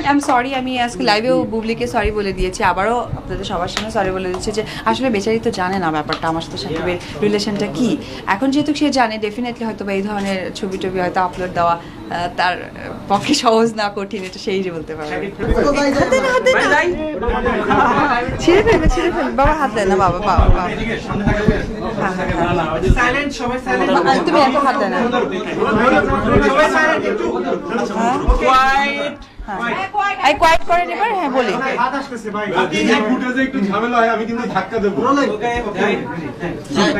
But I am sorry আমি আজকে লাইভেও বুবলিকে sorry বলে দিয়েছি আবারও আপনাদের সবার সামনে সরি বলে দিচ্ছি যে আসলে বেচারি তো জানে না ব্যাপারটা আমার সাথে সাকিবের রিলেশনটা কি? এখন যেহেতু সে জানে ডেফিনেটলি হয়তো বা এই ধরনের ছবি টবি হয়তো আপলোড দেওয়া তার পক্ষে সহজ না কঠিন এটা সেই যে বলতে পারবে। ছিঁড়ে ফেলবে ছিঁড়ে ফেলবে। বাবা হাত দেয় না বাবা বাবা বাবা। হ্যাঁ, হ্যাঁ, তুমি এত হাত দেয় না। একটু হ্যাঁ আই কোয়াইট করেন এবার হ্যাঁ বলি। এই ফুটেজে একটু ঝামেলা হয় আমি কিন্তু ধাক্কা দেবো। ওকে ওকে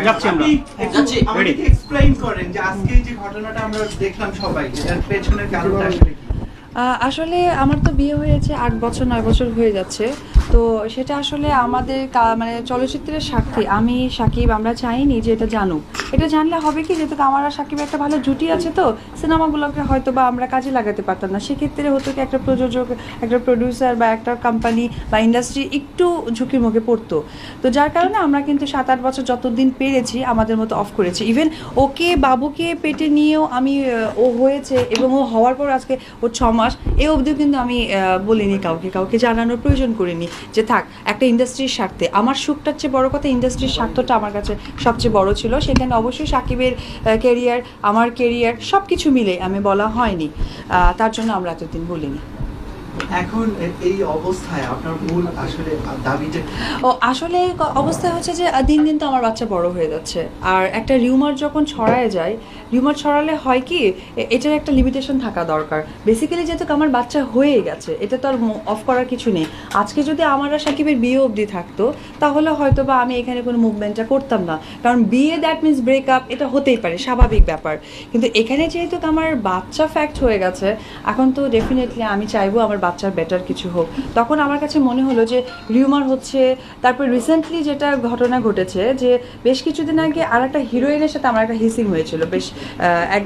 যাচ্ছি আমরা। যাচ্ছি আমাকে এক্সপ্লেইন করেন যে আজকে এই যে ঘটনাটা আমরা দেখলাম সবাই এর পেছনের কারণটা আসলে কি? আসলে আমার তো বিয়ে হয়েছে আট বছর, নয় বছর হয়ে যাচ্ছে। তো সেটা আসলে আমাদের মানে চলচ্চিত্রের সাক্ষী। আমি সাকিব, আমরা চাইনি যে এটা জানুক। এটা জানলে হবে কি? যেহেতু আমার আর সাকিবের একটা ভালো জুটি আছে তো, সিনেমাগুলোকে হয়তো বা আমরা কাজে লাগাতে পারতাম না। সেক্ষেত্রে হতো কি, একটা প্রযোজক, একটা প্রডিউসার বা একটা কোম্পানি বা ইন্ডাস্ট্রি একটু ঝুঁকির মুখে পড়তো। তো যার কারণে আমরা কিন্তু সাত, আট বছর যতদিন পেরেছি, আমাদের মতো অফ করেছি। ইভেন ওকে, বাবুকে, পেটে নিয়েও আমি ও হয়েছে এবং ও হওয়ার পর আজকে ও ছ মাস, এ অবধিও কিন্তু আমি বলিনি কাউকে কাউকে জানানোর প্রয়োজন করিনি যে থাক, একটা ইন্ডাস্ট্রির স্বার্থে। আমার সুখটার চেয়ে বড় কথা ইন্ডাস্ট্রির স্বার্থটা আমার কাছে সবচেয়ে বড় ছিল। সেখানে অবশ্যই সাকিবের কেরিয়ার আমার কেরিয়ার সব কিছু মিলে আমি বলা হয়নি। তার জন্য আমরা এতদিন বলিনি। এখন এই অবস্থায় আপনার মূল আসলে দাবিটা ও, আসলে অবস্থা হচ্ছে যে দিন দিন তো আমার বাচ্চা বড় হয়ে যাচ্ছে। আর একটা রিউমার যখন ছড়ায় যায়, রিউমার ছড়ালে হয় কি এটার একটা লিমিটেশন থাকা দরকার। বেসিক্যালি যেহেতু আমার বাচ্চা হয়ে গেছে, এটা তো আর অফ করার কিছু নেই। আজকে যদি আমার আর সাকিবের বিয়ে অবধি থাকতো, তাহলে হয়তো বা আমি এখানে কোনো মুভমেন্টটা করতাম না। কারণ বিয়ে দ্যাট মিনস ব্রেকআপ এটা হতেই পারে, স্বাভাবিক ব্যাপার। কিন্তু এখানে যেহেতু আমার বাচ্চা ফ্যাক্ট হয়ে গেছে, এখন তো ডেফিনেটলি আমি চাইব আমার বাচ্চার বেটার কিছু হোক। তখন আমার কাছে মনে হলো যে রিউমার হচ্ছে, তারপর রিসেন্টলি যেটা ঘটনা ঘটেছে যে বেশ কিছুদিন আগে আর একটা হিরোইনের সাথে আমার একটা হিসিং হয়েছিল, বেশ এক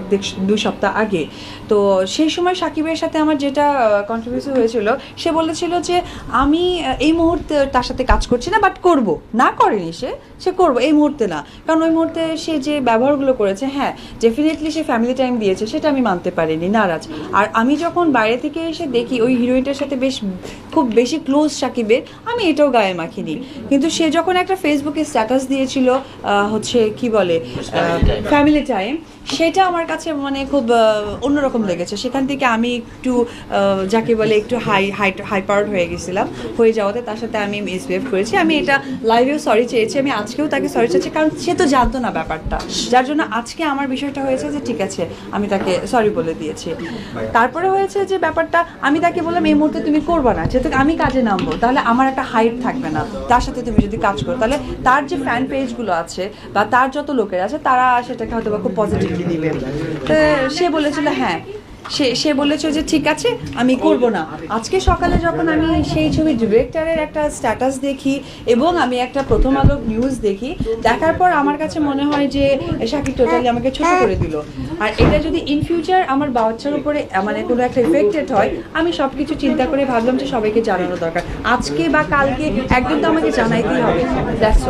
দুই সপ্তাহ আগে। তো সেই সময় সাকিবের সাথে আমার যেটা কন্ট্রিবিউশন হয়েছিল, সে বলেছিল যে আমি এই মুহূর্তে তার সাথে কাজ করছি না বাট করব। না করেনি সে সে করব, এই মুহূর্তে না। কারণ ওই মুহূর্তে সে যে ব্যবহারগুলো করেছে হ্যাঁ ডেফিনেটলি সে ফ্যামিলি টাইম দিয়েছে, সেটা আমি মানতে পারিনি, নারাজ। আর আমি যখন বাইরে থেকে এসে দেখি ওই হিরোইনটার সাথে বেশ খুব বেশি ক্লোজ সাকিবের আমি এটাও গায়ে মাখিনি কিন্তু সে যখন একটা ফেসবুকে স্ট্যাটাস দিয়েছিল হচ্ছে কি বলে ফ্যামিলি টাইম সেটা আমার কাছে মানে খুব অন্যরকম লেগেছে। সেখান থেকে আমি একটু যাকে বলে একটু হাই হাই হাইপার্ড হয়ে গেছিলাম। হয়ে যাওয়াতে তার সাথে আমি মিসবিহেভ করেছি। আমি এটা লাইভেও সরি চেয়েছি আমি আজকেও তাকে সরি চেয়েছি কারণ সে তো জানতো না ব্যাপারটা। যার জন্য আজকে আমার বিষয়টা হয়েছে যে ঠিক আছে আমি তাকে সরি বলে দিয়েছি। তারপরে হয়েছে যে ব্যাপারটা আমি তাকে বললাম এই মুহূর্তে তুমি করবে না, যেহেতু আমি কাজে নামবো, তাহলে আমার একটা হাইট থাকবে না। তার সাথে তুমি যদি কাজ করো, তাহলে তার যে ফ্যান পেজগুলো আছে বা তার যত লোকের আছে, তারা সেটাকে হয়তো বা খুব পজিটিভলি দিবে। তো সে বলেছিল হ্যাঁ সে সে বলেছে যে ঠিক আছে, আমি করব না। আজকে সকালে যখন আমি সেই ছবির ডিরেক্টরের একটা স্ট্যাটাস দেখি এবং আমি একটা প্রথম আলো নিউজ দেখি, দেখার পর আমার কাছে মনে হয় যে শাকিব টোটালি আমাকে ছোট করে দিল। আর এটা যদি ইন ফিউচার আমার বাচ্চার উপরে মানে কোনো একটা ইফেক্টেড হয়, আমি সব কিছু চিন্তা করে ভাবলাম যে সবাইকে জানানো দরকার। আজকে বা কালকে একদম তো আমাকে জানাইতেই হবে। দ্যাটস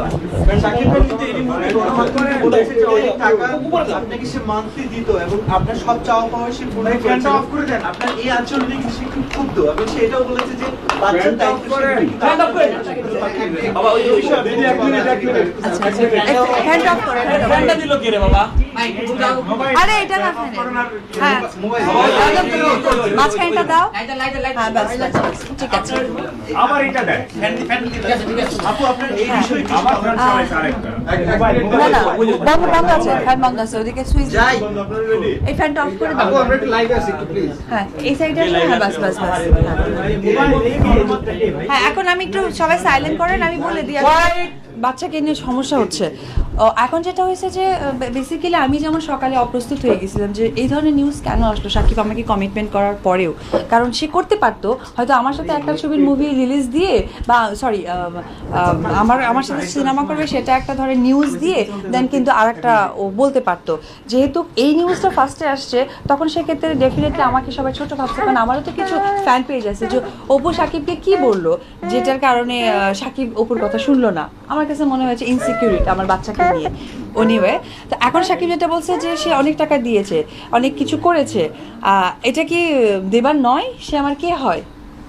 আপনাকে সে মান্থলি দিত এবং আপনার সব চাওয়া পাওয়া সে পূরণ অফ করে দেন। আপনার এই আঞ্চলিক কিন্তু সে খুব ক্ষুব্ধ। এবং সে এটাও বলেছে যে Hand off করে বাবা ওই ওই এক মিনিট, এক মিনিট। আচ্ছা হ্যান্ড অফ করে hand off। দিল কে রে বাবা আরে এটা না হ্যাঁ মাঝখানটা দাও হ্যাঁ। ঠিক আছে আবার এটা দেয় আপু আপনার এই বিষয়টি আমার ফ্রেন্ড চালাইছে আরেকটা না না বন্ধ বন্ধ আছে ফ্যান বন্ধ আছে ওদিকে সুইচ যাই এই ফ্যানটা অফ করে দাও আমরা একটু লাইভে আছি একটু প্লিজ হ্যাঁ এই সাইডে হ্যাঁ বাস বাস বাস হ্যাঁ এখন আমি একটু সবাই সাইলেন্ট করেন আমি বলে দিই বাচ্চাকে নিয়ে সমস্যা হচ্ছে এখন যেটা হয়েছে যে বেসিক্যালি আমি যেমন সকালে অপ্রস্তুত হয়ে গেছিলাম যে, এই ধরনের নিউজ কেন আসলো? সাকিব আমাকে কমিটমেন্ট করার পরেও। কারণ সে করতে পারতো, হয়তো আমার সাথে একটা ছবির মুভি রিলিজ দিয়ে বা সরি আমার আমার সাথে সিনেমা করবে, সেটা একটা ধরে নিউজ দিয়ে দেন কিন্তু আর একটা ও বলতে পারতো। যেহেতু এই নিউজটা ফার্স্টে আসছে, তখন সেক্ষেত্রে ডেফিনেটলি আমাকে সবাই ছোট ভাবছে। কারণ আমারও তো কিছু ফ্যান পেজ আছে যে, অপু সাকিবকে কি বলল? যেটার কারণে সাকিব অপুর কথা শুনলো না। আমার কাছে মনে হয়েছে ইনসিকিউরিটি আমার বাচ্চাকে নিয়ে। অনিওয়ে তো এখন যেটা বলছে যে সে অনেক টাকা দিয়েছে, অনেক কিছু করেছে। এটা কি দেবার নয়? সে আমার কে হয়?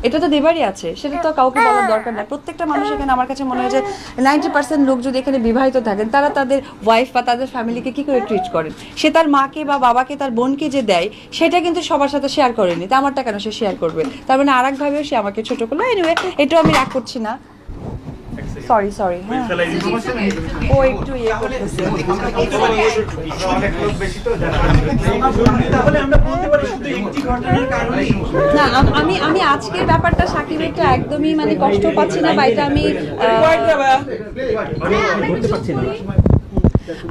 এটা তো দেবারই আছে, সেটা তো কাউকে বলার দরকার নাই। প্রত্যেকটা মানুষ এখানে আমার কাছে মনে হয় যে নাইনটি পার্সেন্ট লোক যদি এখানে বিবাহিত থাকেন, তারা তাদের ওয়াইফ বা তাদের ফ্যামিলিকে কি করে ট্রিট করেন? সে তার মাকে বা বাবাকে, তার বোনকে যে দেয়, সেটা কিন্তু সবার সাথে শেয়ার করেনি। তা আমারটা কেন সে শেয়ার করবে। তার মানে আর সে আমাকে ছোট করল। এনিওয়ে এটাও আমি রাগ করছি না। সরি সরি হ্যাঁ ও একটু ইয়ে করতেছে। তাহলে আমরা বলতে পারি শুধু একটি ঘটনার কারণেই। না আমি আমি আজকের ব্যাপারটা সাকিবেরটা একদমই মানে কষ্ট পাচ্ছি না বা এটা আমি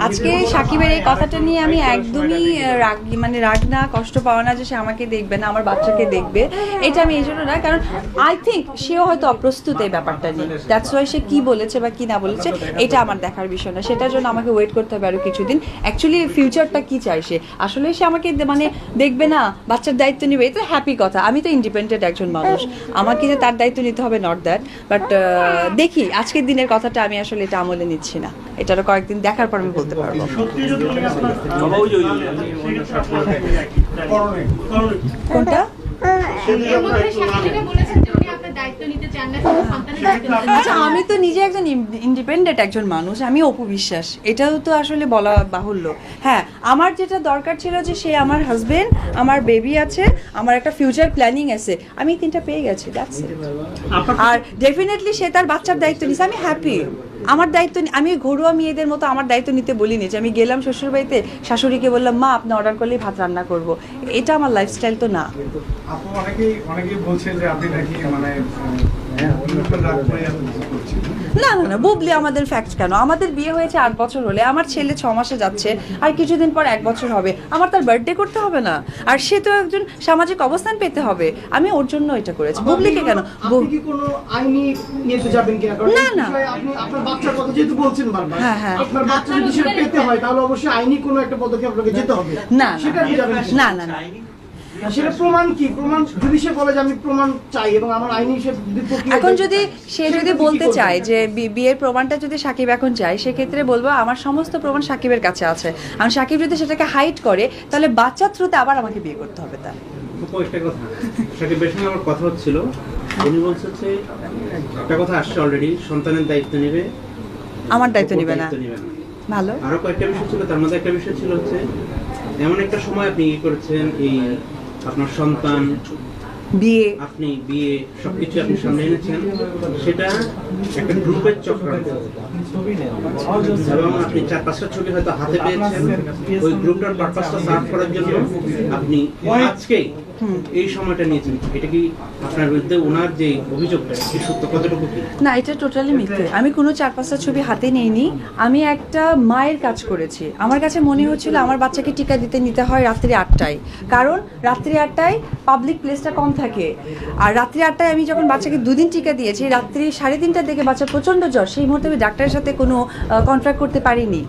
আজকে সাকিবের এই কথাটা নিয়ে আমি একদমই রাগ মানে রাগ না, কষ্ট পাওয়া না যে সে আমাকে দেখবে না, আমার বাচ্চাকে দেখবে। এটা আমি এই জন্য না, কারণ আই থিঙ্ক সেও হয়তো অপ্রস্তুত এই ব্যাপারটা নিয়ে। দ্যাটস ওয়াই সে কি বলেছে বা কি না বলেছে, এটা আমার দেখার বিষয় না। সেটার জন্য আমাকে ওয়েট করতে হবে আরও কিছুদিন। অ্যাকচুয়ালি ফিউচারটা কি চাই সে? আসলে সে আমাকে মানে দেখবে না, বাচ্চার দায়িত্ব নিবে, এটা হ্যাপি কথা। আমি তো ইন্ডিপেন্ডেন্ট একজন মানুষ। আমাকে যে তার দায়িত্ব নিতে হবে নট দ্যাট বাট দেখি, আজকের দিনের কথাটা আমি আসলে এটা আমলে নিচ্ছি না। এটারও কয়েকদিন দেখার পর আমি বলতে পারব কোনটা দায়িত্ব নিতে চান না সন্তানের দায়িত্ব আচ্ছা আমি তো নিজে একজন ইন্ডিপেন্ডেন্ট একজন মানুষ আমি অপু বিশ্বাস এটাও তো আসলে বলা বাহুল্য। হ্যাঁ আমার যেটা দরকার ছিল যে সে আমার হাজবেন্ড আমার বেবি আছে আমার একটা ফিউচার প্ল্যানিং আছে আমি তিনটা পেয়ে গেছি দ্যাটস আর ডেফিনেটলি সে তার বাচ্চার দায়িত্ব নিছে আমি হ্যাপি আমার দায়িত্ব নি- আমি ঘরোয়া মেয়েদের মতো আমার দায়িত্ব নিতে বলিনি যে আমি গেলাম শ্বশুর বাড়িতে শাশুড়িকে বললাম মা আপনি অর্ডার করলেই ভাত রান্না করব। এটা আমার লাইফস্টাইল তো না। অনেকেই অনেকেই বলছে যে আপনি নাকি মানে না না না বুবলি আমাদের ফ্যাক্ট কেন? আমাদের বিয়ে হয়েছে আট বছর হলে আমার ছেলে ছ মাসে যাচ্ছে আর কিছুদিন পর এক বছর হবে। আমার তার বার্থডে করতে হবে না। আর সে তো একজন সামাজিক অবস্থান পেতে হবে। আমি ওর জন্য এটা করেছি। বুবলিকে কেন? আপনি বু- কি কোনো আইনি নিতে যাবেন কিনা কারণ না, না। বিষয়ে আপনি আপনার বাচ্চার কথা যেহেতু বলছেন বারবার হ্যাঁ, হ্যাঁ। আপনার বাচ্চা যদি সেটা পেতে হয় তাহলে অবশ্যই আইনি কোনো একটা পদক্ষেপ আপনাকে যেতে হবে। না সেটা কি যাবেন না। না না না, সেটা প্রমাণ কি? প্রমাণ যদি সে বলে যে আমি প্রমাণ চাই এবং আমার আইনি সে যদি এখন যদি সে যদি বলতে চায় যে বিয়ের প্রমাণটা যদি সাকিব এখন চায় সেক্ষেত্রে বলব আমার সমস্ত প্রমাণ সাকিবের কাছে আছে। আর সাকিব যদি সেটাকে হাইড করে তাহলে বাচ্চার থ্রুতে আবার আমাকে বিয়ে করতে হবে তার। একটা কথা। সাকিবের সঙ্গে আমার কথা হচ্ছিল। উনি বলছে যে একটা কথা আসছে অলরেডি সন্তানের দায়িত্ব নেবে। আমার দায়িত্ব নিবে না। দায়িত্ব নেবে না। ভালো। আরও কয়েকটা বিষয় ছিল তার মধ্যে একটা বিষয় ছিল হচ্ছে এমন একটা সময় আপনি ই করেছেন এই আপনার সন্তান বিয়ে। আপনি বিয়ে সবকিছু আপনি সামনে এনেছেন সেটা একটা গ্রুপের চক্রান্ত। এবং আপনি চার পাঁচটা ছবি হয়তো হাতে পেয়েছেন ওই গ্রুপটার পারপাসটা সার্ভ করার জন্য আপনি আজকেই এই সময়টা নিয়েছেন এটা কি আপনার বিরুদ্ধে ওনার যে অভিযোগটা কি সত্য কতটুকু কি? না এটা টোটালি মিথ্যে। আমি কোনো চার পাঁচটা ছবি হাতে নিইনি। আমি একটা মায়ের কাজ করেছি। আমার কাছে মনে হচ্ছিল আমার বাচ্চাকে টিকা দিতে নিতে হয় রাত্রি আটটায়। কারণ রাত্রি আটটায় পাবলিক প্লেসটা কম থাকে। আর রাত্রি আটটায় আমি যখন বাচ্চাকে দুদিন টিকা দিয়েছি রাত্রি সাড়ে তিনটার দিকে বাচ্চা প্রচণ্ড জ্বর। সেই মুহূর্তে আমি ডাক্তারের সাথে কোনো কন্ট্রাক্ট করতে পারিনি।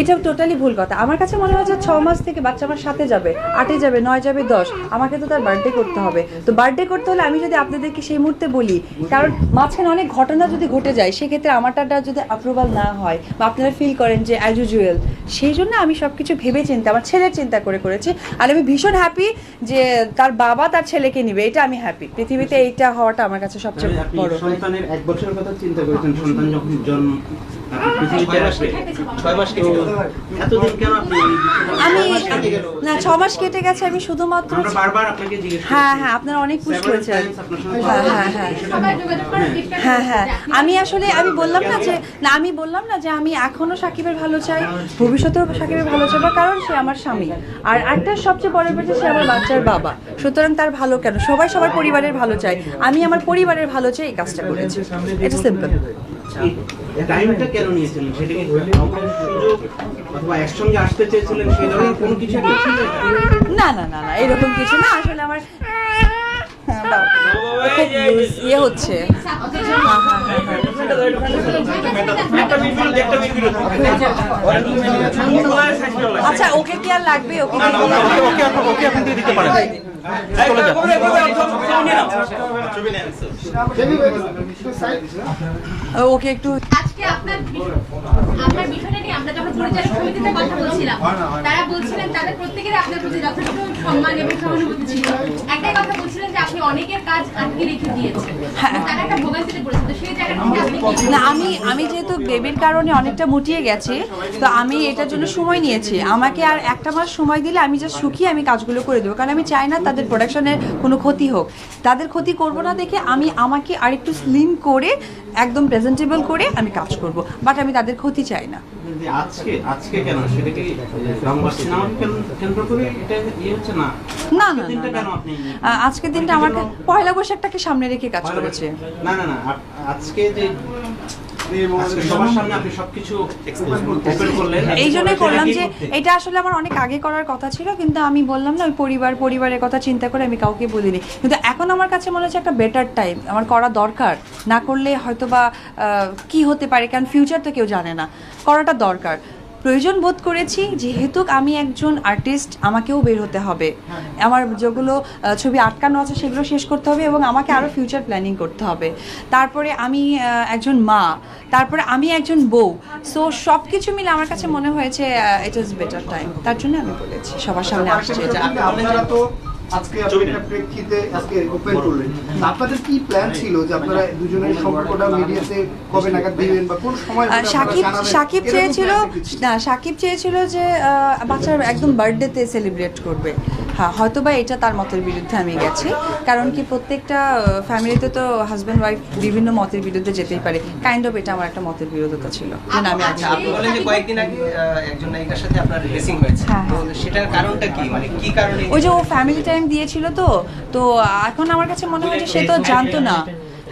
এটা টোটালি ভুল কথা। আমার কাছে মনে হয় যে ছ মাস থেকে বাচ্চা আমার সাথে যাবে আটে যাবে নয় যাবে দশ। আমাকে তো তার বার্থডে করতে হবে। তো বার্থডে করতে হলে আমি যদি আপনাদেরকে সেই মুহূর্তে বলি কারণ মাঝখানে অনেক ঘটনা যদি ঘটে যায় সেক্ষেত্রে আমারটা যদি অ্যাপ্রুভাল না হয় বা আপনারা ফিল করেন যে অ্যাজ ইউজুয়াল সেই জন্য আমি সব কিছু ভেবে চিন্তা আমার ছেলের চিন্তা করে করেছি। আর আমি ভীষণ হ্যাপি যে তার বাবা তার ছেলেকে নিবে এটা আমি হ্যাপি পৃথিবীতে এইটা হওয়াটা আমার কাছে সবচেয়ে বড়। সন্তানের এক বছরের কথা চিন্তা করেছেন সন্তান যখন জন্ম আমি না ছ মাস কেটে গেছে আমি শুধুমাত্র আমরা বারবার আপনাকে জিজ্ঞেস হ্যাঁ হ্যাঁ আপনারা অনেক হ্যাঁ হ্যাঁ হ্যাঁ। করে discuss হ্যাঁ। হ্যাঁ আমি আসলে আমি বললাম না যে না আমি বললাম না যে আমি এখনও সাকিবের ভালো চাই ভবিষ্যতেও সাকিবের ভালো চাইব কারণ সে আমার স্বামী। আর একটা সবচেয়ে বড় ব্যাপার সে আমার বাচ্চার বাবা। সুতরাং তার ভালো কেন? সবাই সবার পরিবারের ভালো চাই আমি আমার পরিবারের ভালো চাই এই কাজটা করেছি। এটা সিম্পল টাইমটা কেন নিয়েছিলেন সেটা কি সুযোগ অথবা একসঙ্গে আসতে চেয়েছিলেন সেই ধরনের কোনো কিছু না না না না এরকম কিছু না আসলে আমার হ্যাঁ, ইয়ে হচ্ছে হ্যাঁ হ্যাঁ হ্যাঁ হ্যাঁ। আচ্ছা ওকে কি আর লাগবে ওকে ওকে ওকে আপনি দিতে পারেন ওকে একটু আজকে আপনার আপনার বিষয়টা নিয়ে আমরা যখন পরিচালক সমিতিতে কথা বলছিলাম তারা বলছিলেন তাদের প্রত্যেকের আপনার প্রতি যথেষ্ট সম্মান এবং সহানুভূতি ছিল। একটাই কথা বলছিলেন যে আপনি অনেকের কাজ আটকে রেখে দিয়েছেন। তারা একটা ভোগান্তিতে পড়েছে। তো সেই জায়গা থেকে আপনি কি না আমি আমি যেহেতু বেবির কারণে অনেকটা মুটিয়ে গেছি তো আমি এটার জন্য সময় নিয়েছি। আমাকে আর একটা মাস সময় দিলে আমি যা সুখী আমি কাজগুলো করে দেবো। কারণ আমি চাই না তাদের প্রোডাকশনের কোনো ক্ষতি হোক। তাদের ক্ষতি করব না দেখে আমি আমাকে আরেকটু স্লিম করে একদম প্রেজেন্টেবল করে আমি কাজ করব। বাট আমি তাদের ক্ষতি চাই না। আজকে আজকে কেন? সেটা কি কেন্দ্র করে এটা ইয়ে হচ্ছে না? না না আজকের দিনটা আমার পয়লা বৈশাখটাকে সামনে রেখে কাজ করেছে। না না না আজকে যে এই জন্যই করলাম যে এটা আসলে আমার অনেক আগে করার কথা ছিল কিন্তু আমি বললাম না ওই পরিবার পরিবারের কথা চিন্তা করে আমি কাউকে বলিনি। কিন্তু এখন আমার কাছে মনে হচ্ছে একটা বেটার টাইম আমার করা দরকার। না করলে হয়তো বা আহ, কি হতে পারে কারণ ফিউচার তো কেউ জানে না। করাটা দরকার। প্রয়োজন বোধ করেছি যেহেতু আমি একজন আর্টিস্ট আমাকেও বের হতে হবে। আমার যেগুলো ছবি আটকানো আছে সেগুলো শেষ করতে হবে এবং আমাকে আরও ফিউচার প্ল্যানিং করতে হবে। তারপরে আমি একজন মা, তারপরে আমি একজন বউ। সো সব কিছু মিলে আমার কাছে মনে হয়েছে ইট ইজ বেটার টাইম তার জন্য আমি বলেছি, সবার সামনে আসছে। আজকে আপনারা প্রেক্ষিতে আজকে ওপেন করলেন। আপনাদের কি প্ল্যান ছিল যে আপনারা দুজনের সম্পর্কটা মিডিয়াতে কবে নাগাদ দিবেন বা কোন সময় সাকিব সাকিব চেয়েছিল না সাকিব চেয়েছিল যে আহ, বাচ্চার একদম বার্থডেতে সেলিব্রেট করবে। হ্যাঁ হয়তো বা এটা তার মতের বিরুদ্ধে আমি গেছি। কারণ কি প্রত্যেকটা ফ্যামিলিতে তো হাজব্যান্ড ওয়াইফ বিভিন্ন মতের বিরুদ্ধে যেতেই পারে। কাইন্ড অফ এটা আমার একটা মতের বিরোধিতা ছিল। মানে আমি আচ্ছা, আপনি বলেন যে কয়েকদিন আগে একজন নায়িকার সাথে আপনার রেসিং হয়েছে। হ্যাঁ, তো হ্যাঁ। সেটার কারণটা কি? মানে কি কারণে ওই যে ও ফ্যামিলি টাইম দিয়েছিল তো। তো এখন আমার কাছে মনে হয় যে সে তো জানতো না।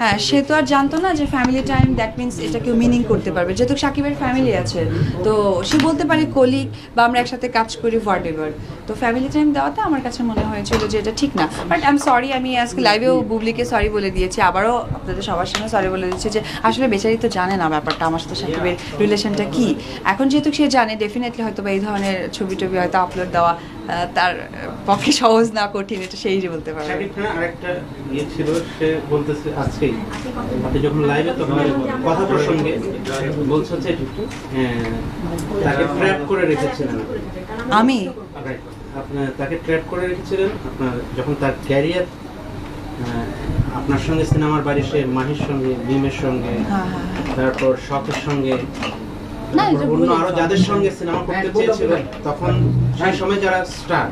হ্যাঁ সে তো আর জানতো না যে ফ্যামিলি টাইম দ্যাট মিনস এটা কেউ মিনিং করতে পারবে। যেহেতু সাকিবের ফ্যামিলি আছে, তো সে বলতে পারে কলিগ বা আমরা একসাথে কাজ করি হোয়াট এভার তো ফ্যামিলি টাইম দেওয়াতে আমার কাছে মনে হয়েছিল যে এটা ঠিক না। বাট আই এম সরি আমি আজকে লাইভেও বুবলিকে সরি বলে দিয়েছি। আবারও আপনাদের সবার সামনে সরি বলে দিচ্ছি যে আসলে বেচারি তো জানে না ব্যাপারটা, আমার সাথে সাকিবের রিলেশনটা কি। এখন যেহেতু সে জানে ডেফিনেটলি হয়তো বা এই ধরনের ছবি টবি হয়তো আপলোড দেওয়া তার পক্ষে সহজ না কঠিন এটা সেই যে বলতে পারবে। আরেকটা ইয়ে ছিল সে বলতেছে আজকেই আপনি যখন লাইভে তখন কথা প্রসঙ্গে বলছে যে হ্যাঁ, তাকে ট্র্যাপ করে রেখেছিলেন। আমি? আপনার তাকে ট্র্যাপ করে রেখেছিলেন আপনার যখন তার ক্যারিয়ার আপনার সঙ্গে সিনেমার বাড়ি সে মাহির সঙ্গে মিমের সঙ্গে হ্যাঁ হ্যাঁ। তারপর শখের সঙ্গে অন্য আরও যাদের সঙ্গে সিনেমা করতে চেয়েছিল তখন সেই সময় যারা স্টার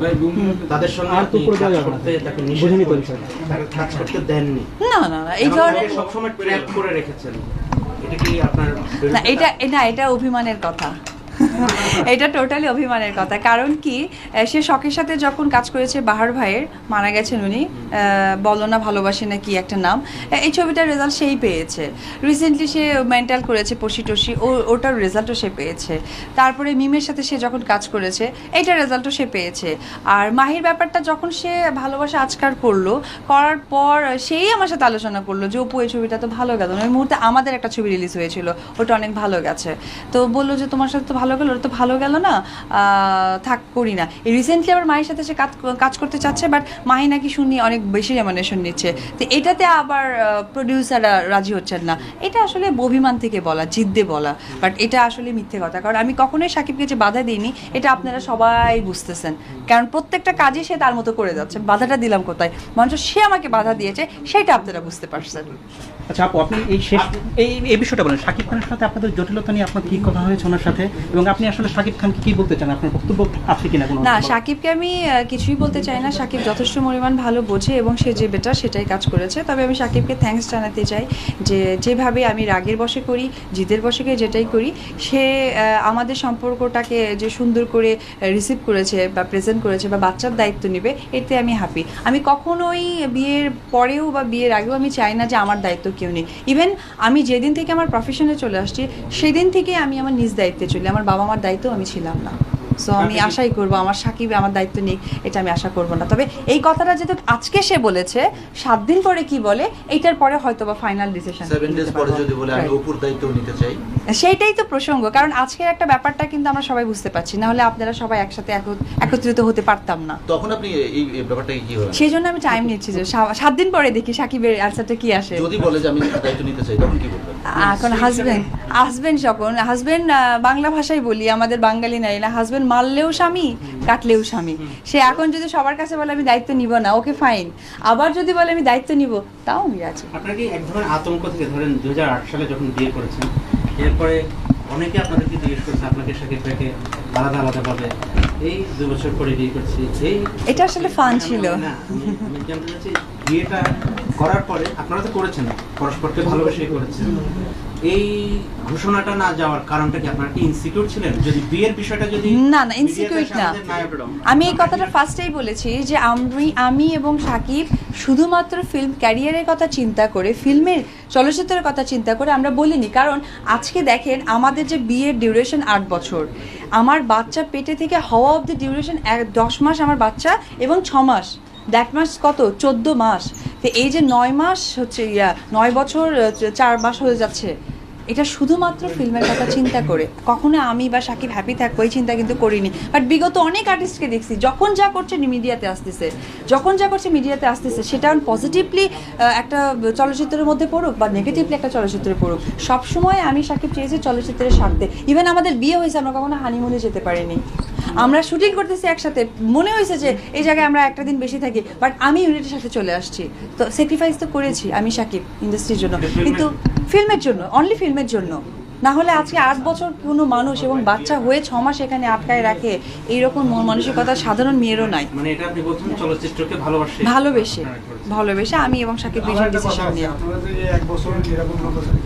তাদের সঙ্গে কাজ করতে তাকে নিষেধ করেছেন। তাকে কাজ করতে দেননি। না না না এই ধরনের সবসময় ট্র্যাপ করে রেখেছেন। এটা কি আপনার না এটা না এটা অভিমানের কথা। এটা টোটালি অভিমানের কথা। কারণ কি সে শখের সাথে যখন কাজ করেছে বাহার ভাইয়ের মারা গেছেন উনি। বলো না ভালোবাসি না কি একটা নাম। এই ছবিটার রেজাল্ট সেই পেয়েছে। রিসেন্টলি সে মেন্টাল করেছে পশি টসি ও ওটার রেজাল্টও সে পেয়েছে। তারপরে মিমের সাথে সে যখন কাজ করেছে এইটার রেজাল্টও সে পেয়েছে। আর মাহির ব্যাপারটা যখন সে ভালোবাসা আজকার করল করার পর সেই আমার সাথে আলোচনা করল যে অপু এই ছবিটা তো ভালো গেল। ওই মুহূর্তে আমাদের একটা ছবি রিলিজ হয়েছিল। ওটা অনেক ভালো গেছে। তো বলল যে তোমার সাথে তো ভালো গেল ওটা তো ভালো গেল না থাক, করি না। এই রিসেন্টলি আবার মায়ের সাথে সে কাজ কাজ করতে চাচ্ছে বাট মাহি নাকি শুনি অনেক বেশি রেমনেশন নিচ্ছে। তো এটাতে আবার প্রডিউসাররা রাজি হচ্ছেন না। এটা আসলে অভিমান থেকে বলা, জিদ্দে বলা বাট এটা আসলে মিথ্যে কথা। কারণ আমি কখনোই সাকিবকে যে বাধা দিইনি, এটা আপনারা সবাই বুঝতেছেন। কারণ প্রত্যেকটা কাজই সে তার মতো করে যাচ্ছে। বাধাটা দিলাম কোথায়? মঞ্চ সে আমাকে বাধা দিয়েছে, সেটা আপনারা বুঝতে পারছেন। আচ্ছা আপু আপনি এই শেষ এই এই বিষয়টা বলেন শাকিব খানের সাথে আপনাদের জটিলতা নিয়ে আপনার কি কথা হয়েছে ওনার সাথে? এবং আপনি আসলে শাকিব খানকে কি বলতে চান? আপনার বক্তব্য আছে কিনা কোনো না সাকিবকে আমি কিছুই বলতে চাই না। সাকিব যথেষ্ট পরিমাণ ভালো বোঝে এবং সে যে বেটার সেটাই কাজ করেছে। তবে আমি সাকিবকে থ্যাঙ্কস জানাতে চাই যে যেভাবে আমি রাগের বসে করি জিদের বসে করে যেটাই করি সে আমাদের সম্পর্কটাকে যে সুন্দর করে রিসিভ করেছে বা প্রেজেন্ট করেছে বা বাচ্চার দায়িত্ব নেবে এতে আমি হ্যাপি আমি কখনোই বিয়ের পরেও বা বিয়ের আগেও আমি চাই না যে আমার দায়িত্ব কেউ নেই। ইভেন আমি যেদিন থেকে আমার প্রফেশনে চলে আসছি, সেদিন থেকে আমি আমার নিজ দায়িত্বে চলি। আমার বাবা মার দায়িত্ব আমি ছিলাম না। সো আমি আশাই করব আমার সাকিব আমার দায়িত্ব নিক এটা আমি আশা করব না। তবে এই কথাটা যেহেতু আজকে সে বলেছে সাত দিন পরে কি বলে এইটার পরে হয়তো বা ফাইনাল ডিসিশন সেভেন ডেজ পরে যদি বলে আমি অপুর দায়িত্ব নিতে চাই। সেইটাই তো প্রসঙ্গ কারণ আজকের একটা ব্যাপারটা কিন্তু আমরা সবাই বুঝতে পারছি না হলে আপনারা সবাই একসাথে একত্রিত হতে পারতাম না। তখন আপনি এই ব্যাপারটাকে কি হবে সেই জন্য আমি টাইম নিচ্ছি যে সাত দিন পরে দেখি সাকিবের অ্যান্সারটা কি আসে। যদি বলে যে আমি দায়িত্ব নিতে চাই তখন কি বলবেন? এখন হাজবেন্ড হাজবেন্ড যখন হাজবেন্ড বাংলা ভাষায় বলি আমাদের বাঙালি নাই না হাজবেন্ড মারলেও স্বামী কাটলেও স্বামী। সে এখন যদি সবার কাছে বলে আমি দায়িত্ব নিব না ওকে ফাইন আবার যদি বলে আমি দায়িত্ব নিব তাও আমি আছি আপনার কি এক ধরনের আতঙ্ক থেকে ধরেন দুহাজার আট সালে যখন বিয়ে করেছেন এরপরে অনেকে আপনাদেরকে জিজ্ঞেস করছে আপনাকে সাকিব ভাইকে আলাদা আলাদা ভাবে এই দু বছর পরে বিয়ে করছি এই এটা আসলে ফান ছিল। না, আমি- জানতে চাচ্ছি বিয়েটা করার পরে আপনারা তো করেছেন পরস্পরকে ভালোবেসে করেছেন। এই ঘোষণাটা না যাওয়ার কারণটা কি আপনারা কি ইনসিকিউর ছিলেন? যদি বিয়ের বিষয়টা যদি না না ইনসিকিউর না। আমি এই কথাটা ফার্স্টেই বলেছি যে আমি আমি এবং সাকিব শুধুমাত্র ফিল্ম ক্যারিয়ারের কথা চিন্তা করে ফিল্মের চলচ্চিত্রের কথা চিন্তা করে আমরা বলিনি। কারণ আজকে দেখেন আমাদের যে বিয়ের ডিউরেশন আট বছর। আমার বাচ্চা পেটে থেকে হওয়া অব দ্য ডিউরেশন এক দশ মাস আমার বাচ্চা এবং ছ মাস। দ্যাট মাস কত? চোদ্দ মাস। তো এই যে নয় মাস হচ্ছে ইয়া, নয় বছর চার মাস হয়ে যাচ্ছে। এটা শুধুমাত্র ফিল্মের কথা চিন্তা করে। কখনো আমি বা সাকিব হ্যাপি থাকব এই চিন্তা কিন্তু করিনি। বাট বিগত অনেক আর্টিস্টকে দেখছি যখন যা করছে মিডিয়াতে আসতেছে যখন যা করছে মিডিয়াতে আসতেছে সেটা পজিটিভলি একটা চলচ্চিত্রের মধ্যে পড়ুক বা নেগেটিভলি একটা চলচ্চিত্রে পড়ুক সবসময় আমি সাকিব চেয়েছি চলচ্চিত্রের স্বার্থে। ইভেন আমাদের বিয়ে হয়েছে আমরা কখনো হানিমুনে যেতে পারিনি। আমরা শুটিং করতেছি একসাথে মনে হয়েছে যে এই জায়গায় আমরা একটা দিন বেশি থাকি বাট আমি ইউনিটের সাথে চলে আসছি। তো স্যাক্রিফাইস তো করেছি আমি সাকিব ইন্ডাস্ট্রির জন্য। কিন্তু ফিল্মের জন্য অনলি ফিল্মের জন্য। না হলে আজকে আট বছর কোনো মানুষ এবং বাচ্চা হয়ে ছ মাস এখানে আটকায় রাখে এইরকম মন মানসিকতা সাধারণ মেয়েরও নাই। মানে এটা আপনি বলছেন চলচ্চিত্রকে ভালোবাসে। ভালোবেসে ভালোবেসে আমি এবং সাকিব দুজন আমার একটা কথা ডিসিশন নিয়ে আপনারা যে এক বছর এরকম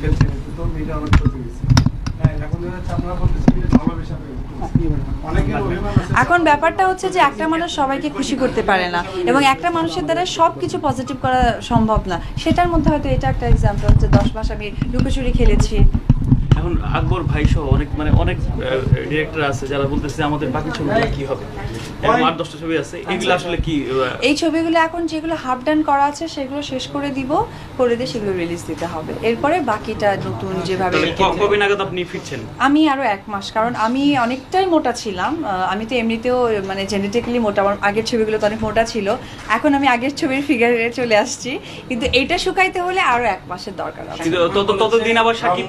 খেলছেন তো মেয়েটা অনেক ক্ষতি হয়েছে হ্যাঁ এখন আপনারা বলতেছেন ভালোবেসে এখন ব্যাপারটা হচ্ছে যে একটা মানুষ সবাইকে খুশি করতে পারে না এবং একটা মানুষের দ্বারা সব কিছু পজিটিভ করা সম্ভব না। সেটার মধ্যে হয়তো এটা একটা এক্সাম্পল হচ্ছে দশ মাস আমি লুকোচুরি খেলেছি। এখন আকবর ভাই সহ অনেক মানে অনেক ডিরেক্টর আছে যারা বলতেছে আমাদের বাকি ছবিগুলো কি হবে? আট দশটা ছবি আছে। এগুলো আসলে কি এই ছবিগুলো এখন যেগুলো হাফ ডান করা আছে সেগুলো শেষ করে দিব করে দিয়ে সেগুলো রিলিজ দিতে হবে। এরপরে বাকিটা নতুন যেভাবে তাহলে কবে নাগাদ আপনি ফিরছেন? আমি আরও এক মাস কারণ আমি অনেকটাই মোটা ছিলাম আহ, আমি তো এমনিতেও মানে জেনেটিক্যালি মোটা আমার আগের ছবিগুলো তো অনেক মোটা ছিল। এখন আমি আগের ছবির ফিগারে চলে আসছি। কিন্তু এটা শুকাইতে হলে আরও এক মাসের দরকার আছে। ততদিন আবার সাকিব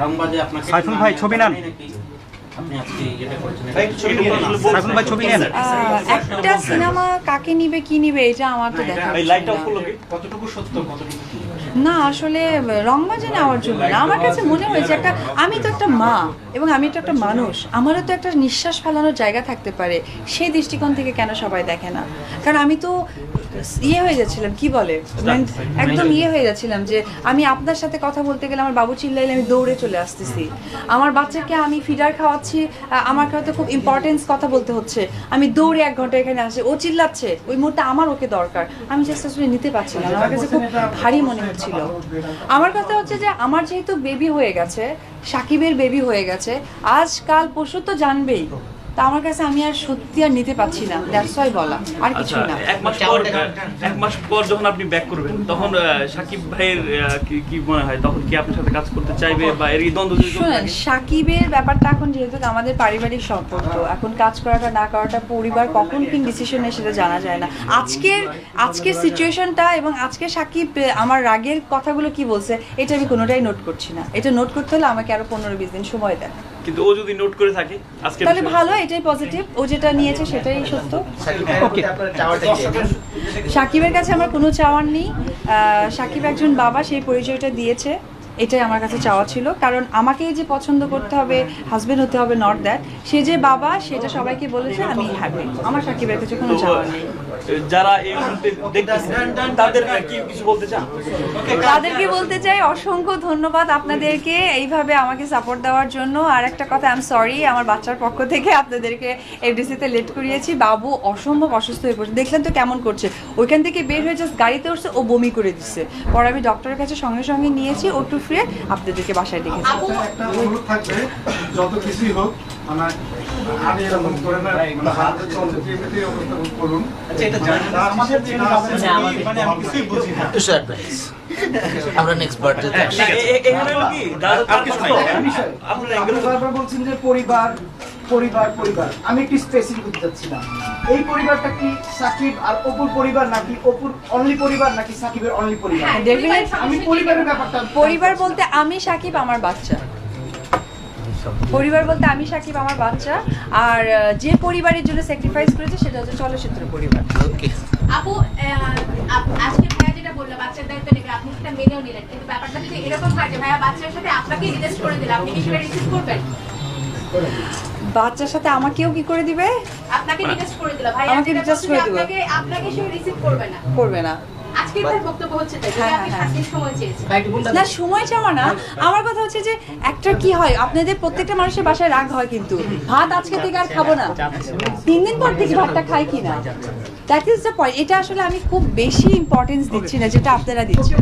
রংবাজে আপনাকে সাইফুল ভাই, ছবি নেন। ভাই, ছবি একটা সিনেমা কাকে নিবে কি নিবে এটা আমার তো দেখা এই লাইটটা অফ করল কি কতটুকু সত্য কতটুকু না আসলে রংবাজে নেওয়ার জন্য না। আমার কাছে মনে হয়েছে একটা আমি তো একটা মা এবং আমি তো একটা মানুষ। আমারও তো একটা নিঃশ্বাস ফেলানোর জায়গা থাকতে পারে। সেই দৃষ্টিকোণ থেকে কেন সবাই দেখে না? কারণ আমি তো ইয়ে হয়ে যাচ্ছিলাম কি বলে? মানে একদম ইয়ে হয়ে যাচ্ছিলাম যে আমি আপনার সাথে কথা বলতে গেলে আমার বাবু চিল্লাইলে আমি দৌড়ে চলে আসতেছি। আমার বাচ্চাকে আমি ফিডার খাওয়াচ্ছি আমার হয়তো খুব ইম্পর্টেন্স কথা বলতে হচ্ছে। আমি দৌড়ে এক ঘণ্টা এখানে আসি ও চিল্লাচ্ছে ওই মুহূর্তে আমার ওকে দরকার। আমি জাস্ট আসলে নিতে পারছিলাম আমার কাছে খুব ভারী মনে হচ্ছিল। আমার কথা হচ্ছে যে আমার যেহেতু বেবি হয়ে গেছে সাকিবের বেবি হয়ে গেছে আজ কাল পরশু তো জানবেই। তা আমার কাছে আমি আর সত্যি আর নিতে পারছি না। দ্যাটস ওয়াই বলা। আর কিছু আচ্ছা না। এক মাস পর এক মাস পর যখন আপনি ব্যাক করবেন তখন সাকিব ভাইয়ের কি- কি মনে হয়? তখন কি আপনার সাথে কাজ করতে চাইবে বা এর দ্বন্দ্ব যদি শুনেন সাকিবের ব্যাপারটা এখন যেহেতু আমাদের পারিবারিক সম্পর্ক এখন কাজ করাটা না করাটা পরিবার কখন কি ডিসিশন নেয় সেটা জানা যায় না। আজকের আজকের সিচুয়েশনটা এবং আজকে সাকিব আমার রাগের কথাগুলো কি বলছে এটা আমি কোনোটাই নোট করছি না। এটা নোট করতে হলে আমাকে আরও পনেরো বিশ দিন সময় দেয় কিন্তু ও যদি নোট করে থাকে আজকে তাহলে ভালো এটাই পজিটিভ ও যেটা নিয়েছে সেটাই সত্য? সাকিবের কাছে আমার কোনো চাওয়ার নেই। সাকিব একজন বাবা সেই পরিচয়টা দিয়েছে। এটাই আমার কাছে চাওয়া ছিল। কারণ আমাকে যে পছন্দ করতে হবে হাজবেন্ড হতে হবে নট দ্যাট সে যে বাবা সেটা সবাইকে বলেছে আমি হ্যাপি আমার সাকিবের কাছে কোনো চাওয়ার নেই। যারা এই মুহূর্তে দেখতেছে তাদের কি কিছু বলতে চান? তাদেরকে বলতে চাই অসংখ্য ধন্যবাদ আপনাদেরকে এইভাবে আমাকে সাপোর্ট দেওয়ার জন্য। আর একটা কথা আই এম সরি আমার বাচ্চার পক্ষ থেকে আপনাদেরকে এফডিসিতে লেট করিয়েছি। বাবু অসম্ভব অসুস্থ হয়ে পড়ছে। দেখলেন তো কেমন করছে। ওইখান থেকে বের হয়ে জাস্ট গাড়িতে উঠছে ও বমি করে দিচ্ছে। পরে আমি ডক্টরের কাছে সঙ্গে সঙ্গে নিয়েছি ও টু ফ্রে আপনাদেরকে বাসায় ডেকেছি একটা অনুরোধ থাকবে যত কিছুই হোক আমার আমি এরকম করে না মানে হাতে চলছে এমনিতেই অবস্থা করুন আচ্ছা এটা জানেন আমাদের না, মানে আমি কিছুই বুঝি না তুষার প্রাইস আমরা নেক্সট বার্থডে এ- এ- এখানে কি দাদা আর কিছু নাই। আপনার অ্যাঙ্গেল বারবার বলছেন যে পরিবার পরিবার পরিবার। আমি একটু স্পেসিফিক হতে চাচ্ছিলাম। এই পরিবারটা কি সাকিব আর অপুর পরিবার নাকি অপুর অনলি পরিবার নাকি সাকিবের অনলি পরিবার? হ্যাঁ, আমি পরিবারের ব্যাপারটা পরিবার বলতে আমি সাকিব আমার বাচ্চা। পরিবার বলতে আমি সাকিব আমার বাচ্চা। আর যে পরিবারের জন্য স্যাক্রিফাইস করেছে সেটা হচ্ছে চলচ্চিত্র পরিবার। ওকে আপু আজকে ভাইয়া যেটা বলল বাচ্চার দায়িত্ব নেবে আপনি সেটা মেনেও নিলেন। কিন্তু ব্যাপারটা যদি এরকম হয় যে ভাইয়া বাচ্চার সাথে আপনাকে রিকোয়েস্ট করে দিলে আপনি কি সেটা রিসিভ করবেন? বাচ্চার সাথে আমাকেও কি করে দিবে? আপনাকে রিকোয়েস্ট করে দিল। ভাইয়া আমাকে যে করে দিলো। আপনাকে আপনাকে সে রিসিভ করবে না। করবে না। আজকে তার বক্তব্য হচ্ছে তাই যে হ্যাঁ, হ্যাঁ, শাস্তির সময় চেয়েছেন। না সময় চাওয়া না। আমার কথা হচ্ছে যে একটা কি হয় আপনাদের প্রত্যেকটা মানুষের বাসায় রাগ হয় কিন্তু। ভাত আজকে থেকে আর খাব না। তিন দিন পর থেকে ভাতটা খাই কিনা? দ্যাট ইজ দ্য পয়েন্ট এটা আসলে আমি খুব বেশি ইম্পর্টেন্স দিচ্ছি না যেটা আপনারা দিচ্ছেন।